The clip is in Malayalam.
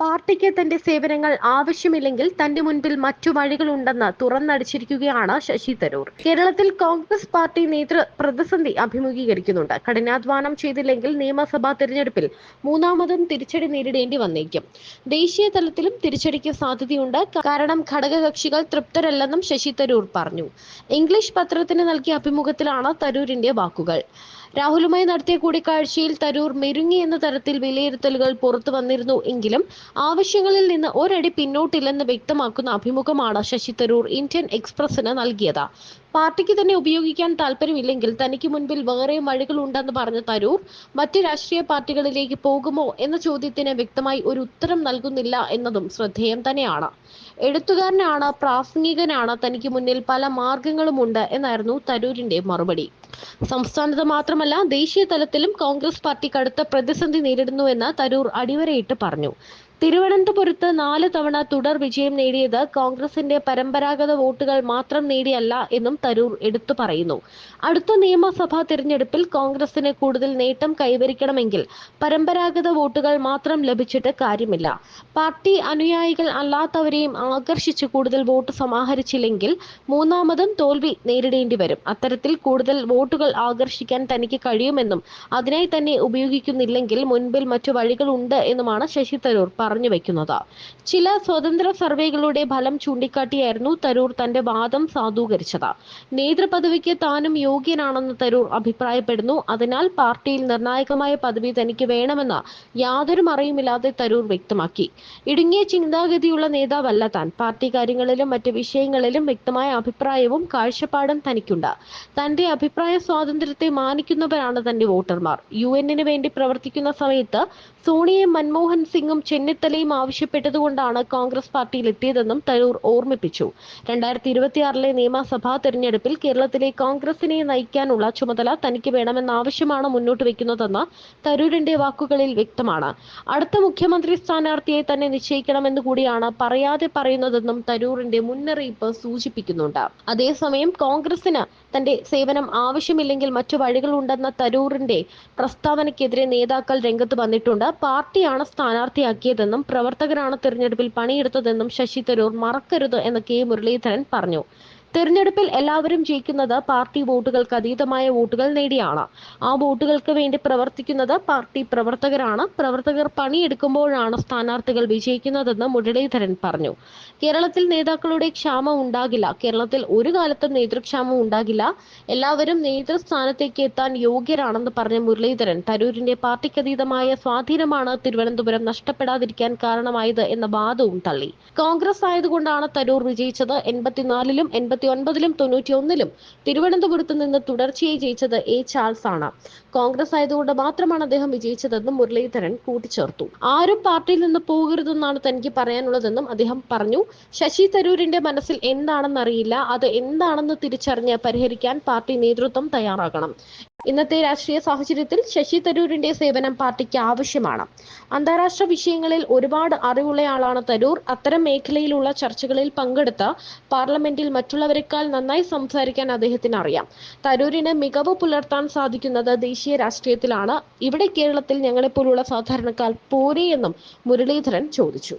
പാർട്ടിക്ക് തന്റെ സേവനങ്ങൾ ആവശ്യമില്ലെങ്കിൽ തന്റെ മുൻപിൽ മറ്റു വഴികളുണ്ടെന്ന് തുറന്നടിച്ചിരിക്കുകയാണ് ശശി തരൂർ. കേരളത്തിൽ കോൺഗ്രസ് പാർട്ടി നേതൃ പ്രതിസന്ധി അഭിമുഖീകരിക്കുന്നുണ്ട്. കഠിനാധ്വാനം ചെയ്തില്ലെങ്കിൽ നിയമസഭാ തിരഞ്ഞെടുപ്പിൽ മൂന്നാമതും തിരിച്ചടി നേരിടേണ്ടി വന്നേക്കും. ദേശീയ തലത്തിലും തിരിച്ചടിക്ക് സാധ്യതയുണ്ട്. കാരണം ഘടകകക്ഷികൾ തൃപ്തരല്ലെന്നും ശശി തരൂർ പറഞ്ഞു. ഇംഗ്ലീഷ് പത്രത്തിന് നൽകിയ അഭിമുഖത്തിലാണ് തരൂരിന്റെ വാക്കുകൾ. രാഹുലുമായി നടത്തിയ കൂടിക്കാഴ്ചയിൽ തരൂർ മെരുങ്ങി എന്ന തരത്തിൽ വിലയിരുത്തലുകൾ പുറത്തു വന്നിരുന്നു എങ്കിലും ആവശ്യങ്ങളിൽ നിന്ന് ഒരടി പിന്നോട്ടില്ലെന്ന് വ്യക്തമാക്കുന്ന അഭിമുഖമാണ് ശശി തരൂർ ഇന്ത്യൻ എക്സ്പ്രസിന് നൽകിയത്. പാർട്ടിക്ക് തന്നെ ഉപയോഗിക്കാൻ താല്പര്യമില്ലെങ്കിൽ തനിക്ക് മുൻപിൽ വേറെ വഴികളുണ്ടെന്ന് പറഞ്ഞ തരൂർ മറ്റ് രാഷ്ട്രീയ പാർട്ടികളിലേക്ക് പോകുമോ എന്ന ചോദ്യത്തിന് വ്യക്തമായി ഒരു ഉത്തരം നൽകുന്നില്ല എന്നതും ശ്രദ്ധേയം തന്നെയാണ്. എഴുത്തുകാരനാണ് പ്രാസംഗികനാണ് തനിക്ക് മുന്നിൽ പല മാർഗങ്ങളുമുണ്ട് എന്നായിരുന്നു തരൂരിന്റെ മറുപടി. സംസ്ഥാനത്ത് മാത്രമല്ല ദേശീയ തലത്തിലും കോൺഗ്രസ് പാർട്ടി കടുത്ത പ്രതിസന്ധി നേരിടുന്നുവെന്ന് തരൂർ അടിവരയിട്ട് പറഞ്ഞു. തിരുവനന്തപുരത്ത് നാല് തവണ തുടർ വിജയം നേടിയത് കോൺഗ്രസിന്റെ പരമ്പരാഗത വോട്ടുകൾ മാത്രം നേടിയല്ല എന്നും തരൂർ എടുത്തു പറയുന്നു. അടുത്ത നിയമസഭാ തിരഞ്ഞെടുപ്പിൽ കോൺഗ്രസിന് കൂടുതൽ നേട്ടം കൈവരിക്കണമെങ്കിൽ പരമ്പരാഗത വോട്ടുകൾ മാത്രം ലഭിച്ചിട്ട് കാര്യമില്ല. പാർട്ടി അനുയായികൾ അല്ലാത്തവരെയും ആകർഷിച്ച് കൂടുതൽ വോട്ട് സമാഹരിച്ചില്ലെങ്കിൽ മൂന്നാമതും തോൽവി നേരിടേണ്ടി വരും. അത്തരത്തിൽ കൂടുതൽ വോട്ടുകൾ ആകർഷിക്കാൻ തനിക്ക് കഴിയുമെന്നും അതിനായി തന്നെ ഉപയോഗിക്കുന്നില്ലെങ്കിൽ മുൻപിൽ മറ്റു വഴികളുണ്ട് എന്നുമാണ് ശശി തരൂർ പറഞ്ഞു വെക്കുന്നത്. ചില സ്വതന്ത്ര സർവേകളുടെ ഫലം ചൂണ്ടിക്കാട്ടിയായിരുന്നു തരൂർ തന്റെ വാദം സാധൂകരിച്ചത്. നേതൃപദവിക്ക് താനും യോഗ്യനാണെന്ന് തരൂർ അഭിപ്രായപ്പെടുന്നു. അതിനാൽ പാർട്ടിയിൽ നിർണായകമായ പദവി തനിക്ക് വേണമെന്ന് യാതൊരു മറയുമില്ലാതെ തരൂർ വ്യക്തമാക്കി. ഇടുങ്ങിയ ചിന്താഗതിയുള്ള നേതാവല്ല താൻ. പാർട്ടി കാര്യങ്ങളിലും മറ്റ് വിഷയങ്ങളിലും വ്യക്തമായ അഭിപ്രായവും കാഴ്ചപ്പാടും തനിക്കുണ്ട്. തന്റെ അഭിപ്രായ സ്വാതന്ത്ര്യത്തെ മാനിക്കുന്നവരാണ് തന്റെ വോട്ടർമാർ. യു എന്നിന് വേണ്ടി പ്രവർത്തിക്കുന്ന സമയത്ത് സോണിയയും മൻമോഹൻ സിംഗും ചെന്നിത്തലയും ആവശ്യപ്പെട്ടതുകൊണ്ടാണ് കോൺഗ്രസ് പാർട്ടിയിൽ എത്തിയതെന്നും തരൂർ ഓർമ്മിപ്പിച്ചു. രണ്ടായിരത്തി ഇരുപത്തിയാറിലെ നിയമസഭാ തെരഞ്ഞെടുപ്പിൽ കേരളത്തിലെ കോൺഗ്രസിനെ നയിക്കാനുള്ള ചുമതല തനിക്ക് വേണമെന്ന ആവശ്യമാണ് മുന്നോട്ട് വെക്കുന്നതെന്ന് തരൂരിന്റെ വാക്കുകളിൽ വ്യക്തമാണ്. അടുത്ത മുഖ്യമന്ത്രി സ്ഥാനാർത്ഥിയെ തന്നെ നിശ്ചയിക്കണമെന്ന് കൂടിയാണ് പറയാതെ പറയുന്നതെന്നും തരൂറിന്റെ മുന്നറിയിപ്പ് സൂചിപ്പിക്കുന്നുണ്ട്. അതേസമയം കോൺഗ്രസിന് തന്റെ സേവനം ആവശ്യമില്ലെങ്കിൽ മറ്റു വഴികളുണ്ടെന്ന തരൂറിന്റെ പ്രസ്താവനയ്ക്കെതിരെ നേതാക്കൾ രംഗത്ത് വന്നിട്ടുണ്ട്. പാർട്ടിയാണ് സ്ഥാനാർത്ഥിയാക്കിയതെന്നും പ്രവർത്തകരാണ് തിരഞ്ഞെടുപ്പിൽ പണിയെടുത്തതെന്നും ശശി തരൂർ മറക്കരുത് എന്ന് കെ മുരളീധരൻ പറഞ്ഞു തെരഞ്ഞെടുപ്പിൽ എല്ലാവരും ജയിക്കുന്നത് പാർട്ടി വോട്ടുകൾക്ക് അതീതമായ വോട്ടുകൾ നേടിയാണ്. ആ വോട്ടുകൾക്ക് വേണ്ടി പ്രവർത്തിക്കുന്നത് പാർട്ടി പ്രവർത്തകരാണ്. പ്രവർത്തകർ പണിയെടുക്കുമ്പോഴാണ് സ്ഥാനാർത്ഥികൾ വിജയിക്കുന്നതെന്ന് മുരളീധരൻ പറഞ്ഞു. കേരളത്തിൽ നേതാക്കളുടെ ക്ഷാമം ഉണ്ടാകില്ല. കേരളത്തിൽ ഒരു കാലത്തും നേതൃക്ഷാമം ഉണ്ടാകില്ല. എല്ലാവരും നേതൃസ്ഥാനത്തേക്ക് എത്താൻ യോഗ്യരാണെന്ന് പറഞ്ഞ മുരളീധരൻ തരൂരിന്റെ പാർട്ടിക്കതീതമായ സ്വാധീനമാണ് തിരുവനന്തപുരം നഷ്ടപ്പെടാതിരിക്കാൻ കാരണമായത് എന്ന വാദവും തള്ളി. കോൺഗ്രസ് ആയതുകൊണ്ടാണ് തരൂർ വിജയിച്ചത്. എൺപത്തിനാലിലും എൺപത്തി ഒൻപതിലും തൊണ്ണൂറ്റിയൊന്നിലും തിരുവനന്തപുരത്ത് നിന്ന് തുടർച്ചയായി ജയിച്ചത് എ ചാൾസ് ആണ്. കോൺഗ്രസ് ആയതുകൊണ്ട് മാത്രമാണ് അദ്ദേഹം വിജയിച്ചതെന്നും മുരളീധരൻ കൂട്ടിച്ചേർത്തു. ആരും പാർട്ടിയിൽ നിന്ന് പോകരുതെന്നാണ് തനിക്ക് പറയാനുള്ളതെന്നും അദ്ദേഹം പറഞ്ഞു. ശശി തരൂരിന്റെ മനസ്സിൽ എന്താണെന്നറിയില്ല. അത് എന്താണെന്ന് തിരിച്ചറിഞ്ഞ് പരിഹരിക്കാൻ പാർട്ടി നേതൃത്വം തയ്യാറാകണം. ഇന്നത്തെ രാഷ്ട്രീയ സാഹചര്യത്തിൽ ശശി തരൂരിന്റെ സേവനം പാർട്ടിക്ക് ആവശ്യമാണ്. അന്താരാഷ്ട്ര വിഷയങ്ങളിൽ ഒരുപാട് അറിവുള്ളയാളാണ് തരൂർ. അത്തരം മേഖലയിലുള്ള ചർച്ചകളിൽ പങ്കെടുത്ത് പാർലമെന്റിൽ മറ്റുള്ളവരെക്കാൾ നന്നായി സംസാരിക്കാൻ അദ്ദേഹത്തിന് അറിയാം. തരൂരിന് മികവ് പുലർത്താൻ സാധിക്കുന്നത് ദേശീയ രാഷ്ട്രീയത്തിലാണ്. ഇവിടെ കേരളത്തിൽ ഞങ്ങളെപ്പോലുള്ള സാധാരണക്കാർ പോരെ എന്നും മുരളീധരൻ ചോദിച്ചു.